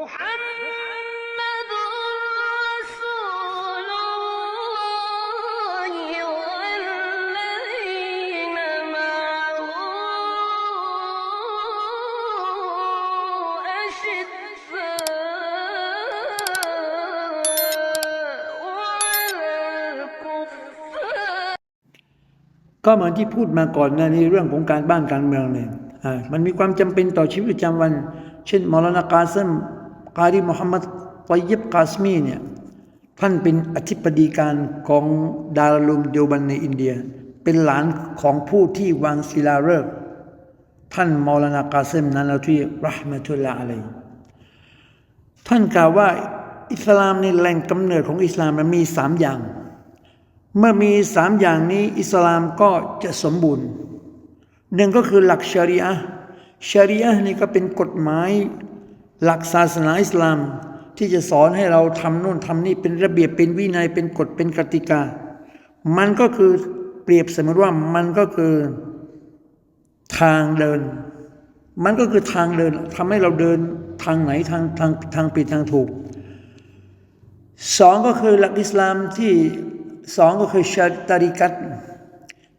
ก็เหมือนที่พูดมาก่อนนะในเรื่องของการบ้านการเมืองเนี่ยอ่ามันมีความจำเป็นต่อชีวิตประจำวัน เช่นมอลานากาซึม กาดีมุฮัมมัดตอยยิบกาสมีเนี่ยท่านเป็นอธิบดีการของดาราลุมเดียวบันในอินเดีย เป็นหลานของผู้ที่วางศิลาฤกษ์ท่านมอลานากาเซมนั้นเราที่รหมตุลลาอะลัยท่านกล่าวว่าอิสลามในแหล่งกำเนิดของอิสลามมันมีสามอย่าง เมื่อมีสามอย่างนี้อิสลามก็จะสมบูรณ์หนึ่งก็คือหลักชารีอะห์ชารีอะห์นี่ก็เป็นกฎหมาย หลักศาสนาอิสลามที่จะสอนให้เราทำโน่นทำนี่เป็นระเบียบเป็นวินัยเป็นกฎเป็นกติกา มันก็คือเปรียบเสมือนว่ามันก็คือทางเดิน มันก็คือทางเดินทำให้เราเดินทางไหนทางทางทางผิดทางถูกสองก็คือหลักอิสลามที่สองก็คือชาตาริกัต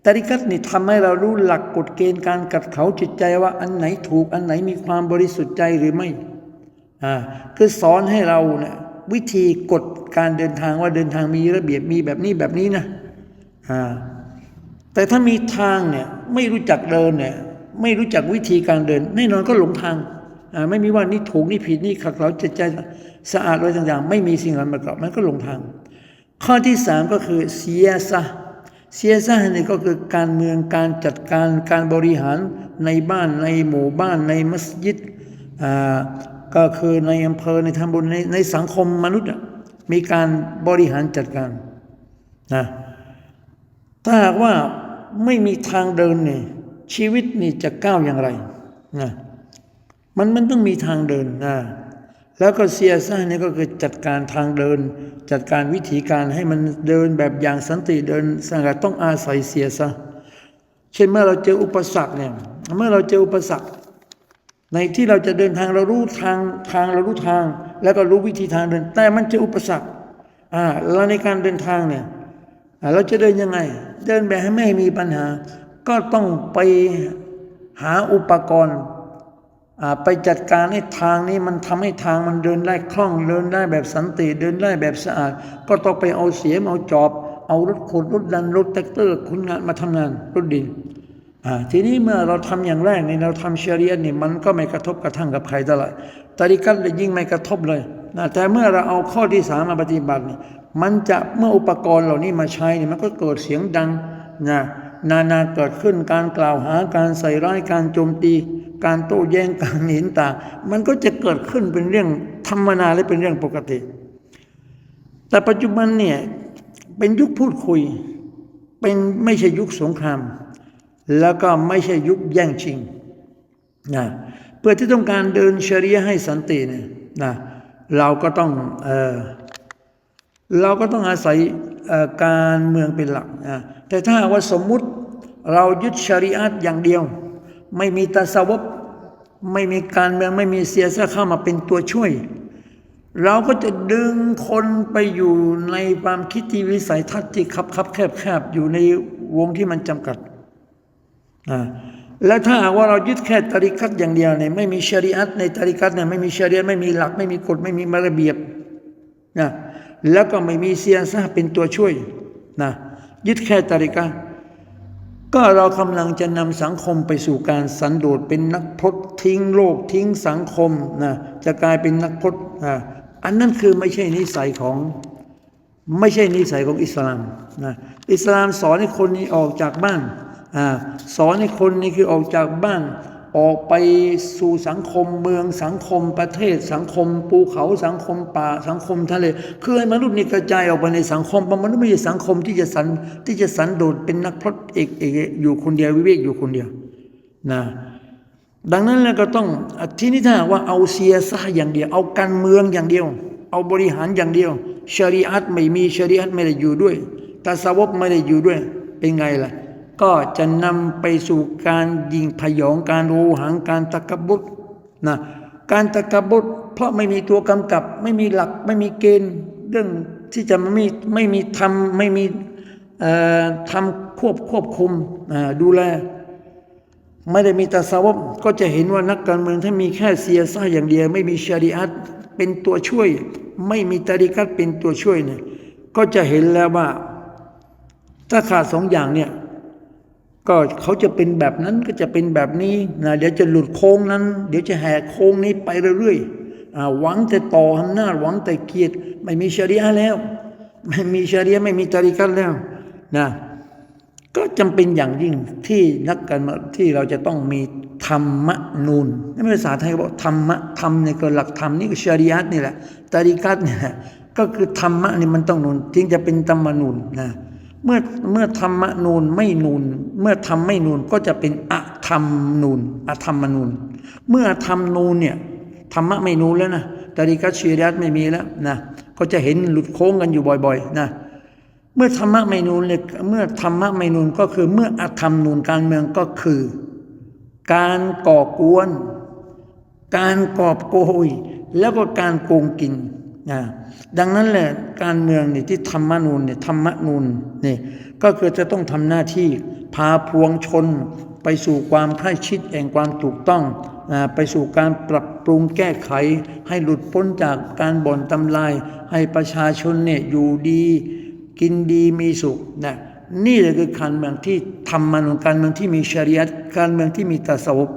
ตาริกัตนี่ทำให้เรารู้หลักกฎเกณฑ์การกัดเขาจิตใจว่าอันไหนถูกอันไหนมีความบริสุทธิ์ใจหรือไม่ อ่าคือสอนให้เราเนี่ยวิธีกฎการเดินทางว่าเดินทางมีระเบียบมีแบบนี้แบบนี้นะอ่าแต่ถ้ามีทางเนี่ยไม่รู้จักเดินเนี่ยไม่รู้จักวิธีการเดินแน่นอนก็หลงทางอ่าไม่มีว่านี่ถูกนี่ผิดนี่ขัดเขาจิตใจสะอาดอะไรต่างๆ ไม่มีสิ่งเหล่านั้นประกอบมันก็หลงทาง ข้อที่สามก็คือเสียซะเสียซะนี่ก็คือการเมืองการจัดการการบริหารในบ้านในหมู่บ้านในมัสยิดอ่า ก็คือในอำเภอในตำบลในในสังคมมนุษย์มีการบริหารจัดการนะถ้าหากว่าไม่มีทางเดินเนี่ยชีวิตนี่จะก้าวอย่างไรนะมันมันต้องมีทางเดินนะแล้วก็เซียซ่านี่ก็คือจัดการทางเดิน จัดการวิธีการให้มันเดินแบบอย่างสันติเดินสังัดต้องอาศัยเสียซะเช่นเมื่อเราเจออุปสรรคเนี่ยเมื่อเราเจออุปสรรค ในที่เราจะเดินทางเรารู้ทางทางเรารู้ทาง แล้วก็รู้วิธีทางเดิน แต่มันจออุปสรรคอ่าแล้วในการเดินทางเนี่ยเราจะเดินยังไง เดินแบบให้ไม่มีปัญหา ก็ต้องไปหาอุปกรณ์อ่าไปจัดการให้ทางนี้มันทำให้ทางมันเดินได้คล่องเดินได้แบบสันติเดินได้แบบสะอาด ก็ต้องไปเอาเสียมเอาจอบ เอารถขุดรถดันรถแท็กเตอร์คนงานมาทำงานรถดิน ทีนี้เมื่อเราทำอย่างแรกนี่เราทำชริยนี่มันก็ไม่กระทบกระทั่งกับใครเท่าไหร่ตาริกัตเลยยิ่งไม่กระทบเลยนะแต่เมื่อเราเอาข้อที่สามมาปฏิบัตินี่มันจะเมื่ออุปกรณ์เหล่านี้มาใช้นี่มันก็เกิดเสียงดังนะนานาเกิดขึ้นการกล่าวหาการใส่ร้ายการโจมตี การโต้แย้งการเห็นต่างมันก็จะเกิดขึ้นเป็นเรื่องธรรมนาและเป็นเรื่องปกติ แต่ปัจจุบันเนี่ยเป็นยุคพูดคุย เป็นไม่ใช่ยุคสงคราม แล้วก็ไม่ใช่ยุคแย่งชิงนะเพื่อที่ต้องการเดินชริยะห์ให้สันติเนี่ยนะเราก็ต้องเออเราก็ต้องอาศัยการเมืองเป็นหลักนะแต่ถ้าว่าสมมุติเรายึดชริอะห์อย่างเดียว ไม่มีตาสวบไม่มีการเมืองไม่มีเสียสะเข้ามาเป็นตัวช่วย เราก็จะดึงคนไปอยู่ในความคิดที่วิสัยทัศน์ที่คับคับแคบแคบอยู่ในวงที่มันจำกัด แล้วถ้าหากว่าเรายึดแค่ตริกัตอย่างเดียวเนี่ยไม่มีชริอะห์ในตริกัตเนี่ยไม่มีชริอะห์ไม่มีหลัก ไม่มีกฎไม่มีระเบียบนะแล้วก็ไม่มีเซียซะห์เป็นตัวช่วยนะยึดแค่ตริกัตก็เรากำลังจะนำสังคมไปสู่การสันโดษเป็นนักพรตทิ้งโลกทิ้งสังคมนะจะกลายเป็นนักพรตอ่าอันนั้นคือไม่ใช่นิสัยของไม่ใช่นิสัยของอิสลามนะอิสลามสอนให้คนนี้ออกจากบ้าน สอนให้คนนี้คือออกจากบ้านออกไปสู่สังคมเมืองสังคมประเทศ สังคมภูเขาสังคมป่าสังคมทะเลคือให้มนุษย์นี่กระจายออกไปในสังคมเพราะมนุษย์ไม่ใช่สังคมที่จะสันที่จะสันโดษเป็นนักพรตเอกเอกอยู่คนเดียววิเวกอยู่คนเดียวนะดังนั้นแล้วก็ต้องที่นี่ถ้าว่าเอาเซียซะอย่างเดียว เอาการเมืองอย่างเดียว เอาบริหารอย่างเดียวชริอะห์ไม่มีชริอะห์ไม่ได้อยู่ด้วยตาสาวบไม่ได้อยู่ด้วย เป็นไงล่ะ ก็จะนำไปสู่การยิงพยองการโอหังการตะกบุตรนะการตะกบุตรเพราะไม่มีตัวกำกับ ไม่มีหลักไม่มีเกณฑ์เรื่องที่จะไม่มีไม่มีทำไม่มีทำควบควบคุมดูแล ไม่ได้มีตาสาวบก็จะเห็นว่านักการเมืองถ้ามีแค่เซียซ่าอย่างเดียว ไม่มีชาริอัตเป็นตัวช่วย ไม่มีตาริกัตเป็นตัวช่วยเนี่ยก็จะเห็นแล้วว่าถ้าขาดสองอย่างเนี่ย ก็เขาจะเป็นแบบนั้นก็จะเป็นแบบนี้นะเดี๋ยวจะหลุดโค้งนั้น เดี๋ยวจะแหกโค้งนี้ไปเรื่อยๆหวังแต่ต่ออำนาจหวังแต่เกียรติไม่มีชาริอะแล้ว ไม่มีชาริอะไม่มีตริกัตแล้วนะก็จำเป็นอย่างยิ่งที่นักการเมืองที่เราจะต้องมีธรรมนูนนี่ภาษาไทยบอกธรรมะธรรมเนี่ยก็หลักธรรมนี่ก็ชาริอะนี่แหละตริกัตเนี่ยก็คือธรรมะนี่มันต้องนูนจึงจะเป็นธรรมนูนนะ เมื่อเมื่อธรรมนูนไม่นูนเมื่อทำไม่นูนก็จะเป็นอธรรมนูนอธรรมนูนเมื่อธรรมนูนเนี่ยธรรมะไม่นูนแล้วนะตริกัชีริยัตไม่มีแล้วนะก็จะเห็นหลุดโค้งกันอยู่บ่อยๆนะเมื่อธรรมะไม่นูนเลยเมื่อธรรมะไม่นูนก็คือเมื่ออธรรมนูนการเมืองก็คือ การก่อกวน การกอบโกยแล้วก็การโกงกิน นะดังนั้นแหละการเมืองเนี่ยที่ธรรมนูนเนี่ยธรรมนูนนี่ก็คือจะต้องทำหน้าที่พาพวงชน ไปสู่ความใกล้ชิดแห่งความถูกต้องไปสู่การปรับปรุงแก้ไข ให้หลุดพ้นจากการบ่อนทำลาย ให้ประชาชนเนี่ยอยู่ดี กินดีมีสุขนะนี่แหละคือการเมืองที่ธรรมนูญการเมืองที่มีชริยัตการเมืองที่มีตัสวุป